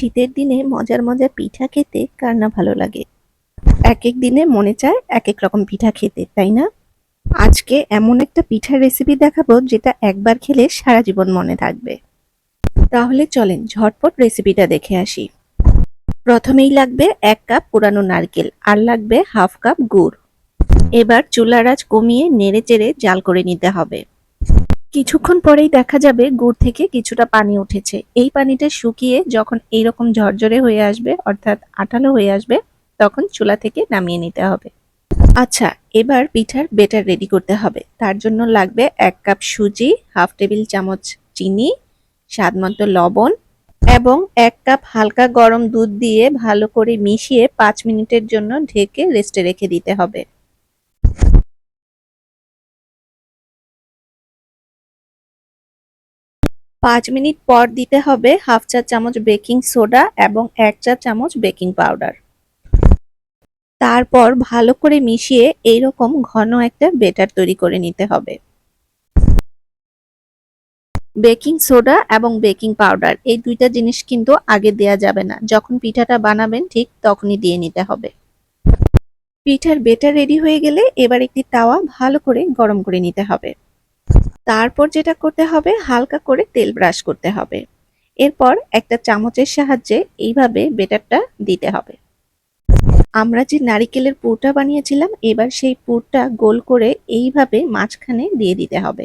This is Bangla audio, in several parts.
শীতের দিনে মজার মজার পিঠা খেতে কার না ভালো লাগে? এক এক দিনে মনে চায় এক এক রকম পিঠা খেতে, তাই না? আজকে এমন একটা পিঠার রেসিপি দেখাবো যেটা একবার খেলে সারা জীবন মনে থাকবে। তাহলে চলেন ঝটপট রেসিপিটা দেখে আসি। প্রথমেই লাগবে এক কাপ পুরানো নারকেল আর লাগবে হাফ কাপ গুড়। এবার চুলার আঁচ কমিয়ে নেড়ে চেড়ে জাল করে নিতে হবে। কিছুক্ষণ পরেই দেখা যাবে গুড় থেকে কিছুটা পানি উঠেছে। এই পানিটা শুকিয়ে যখন এইরকম ঝরঝরে হয়ে আসবে, অর্থাৎ আঠালো হয়ে আসবে, তখন চুলা থেকে নামিয়ে নিতে হবে। আচ্ছা এবার পিঠার বেটার রেডি করতে হবে। তার জন্য লাগবে এক কাপ সুজি, হাফ টেবিল চামচ চিনি, স্বাদ মতো লবণ এবং এক কাপ হালকা গরম দুধ দিয়ে ভালো করে মিশিয়ে পাঁচ মিনিটের জন্য ঢেকে রেস্টে রেখে দিতে হবে। পাঁচ মিনিট পর দিতে হবে হাফ চা চামচ বেকিং সোডা এবং এক চা চামচ বেকিং পাউডার। তারপর ভালো করে মিশিয়ে এইরকম ঘন একটা বেটার তৈরি করে নিতে হবে। বেকিং সোডা এবং বেকিং পাউডার এই দুইটা জিনিস কিন্তু আগে দেয়া যাবে না। যখন পিঠাটা বানাবেন ঠিক তখনই দিয়ে নিতে হবে। পিঠার বেটার রেডি হয়ে গেলে এবার একটি তাওয়া ভালো করে গরম করে নিতে হবে। তারপর যেটা করতে হবে, হালকা করে তেল ব্রাশ করতে হবে। এরপর একটা চামচের সাহায্যে এইভাবে বেটারটা দিতে হবে। আমরা যে নারিকেলের পুরটা বানিয়েছিলাম, এবার সেই পুরটা গোল করে এইভাবে মাঝখানে দিয়ে দিতে হবে।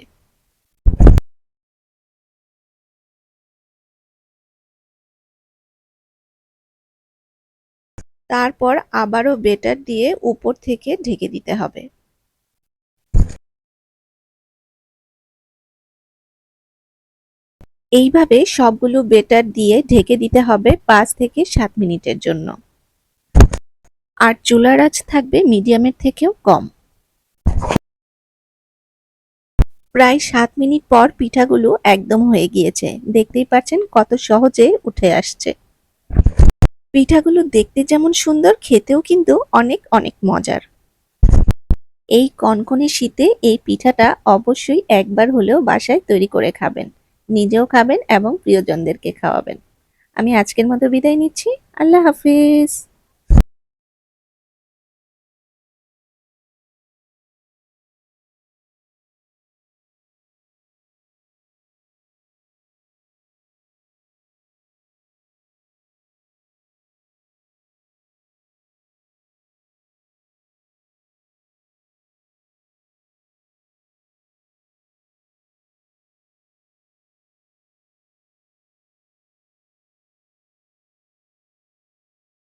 তারপর আবারও বেটার দিয়ে উপর থেকে ঢেকে দিতে হবে। এইভাবে সবগুলো বেটার দিয়ে ঢেকে দিতে হবে পাঁচ থেকে সাত মিনিটের জন্য। আর চুলার আঁচ থাকবে মিডিয়ামের থেকেও কম। প্রায় সাত মিনিট পর পিঠাগুলো একদম হয়ে গিয়েছে। দেখতেই পাচ্ছেন কত সহজে উঠে আসছে। পিঠাগুলো দেখতে যেমন সুন্দর, খেতেও কিন্তু অনেক অনেক মজার। এই কনকনে শীতে এই পিঠাটা অবশ্যই একবার হলেও বাসায় তৈরি করে খাবেন। নিজেও খাবেন এবং প্রিয়জনদেরকে খাওয়াবেন। আমি আজকের মতো বিদায় নিচ্ছি। আল্লাহ হাফিজ।